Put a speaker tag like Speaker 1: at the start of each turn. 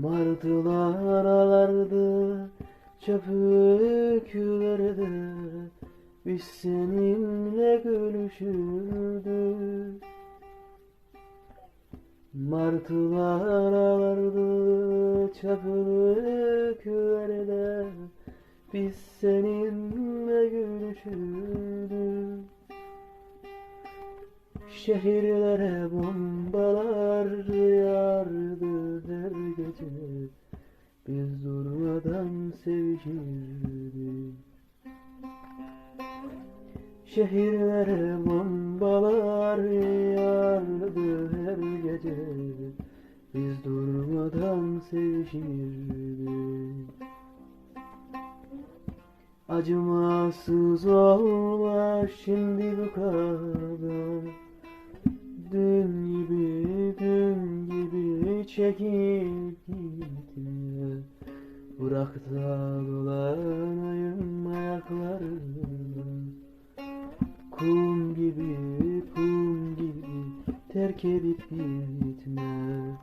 Speaker 1: Martılar alardı çöpüklerdi Biz seninle gülüşürdük. Martılar alardı çöpüklerdi Biz seninle gülüşürdük. Şehirlere bombalar yağardı Durmadan sevişirdik Şehirlere bombalar yağardı her gece. Biz durmadan sevişirdik Acımasız olma şimdi bu kadar. Dün gibi, dün gibi çekip gitme Bırak da dolanayım Kum gibi, kum gibi terk edip gitme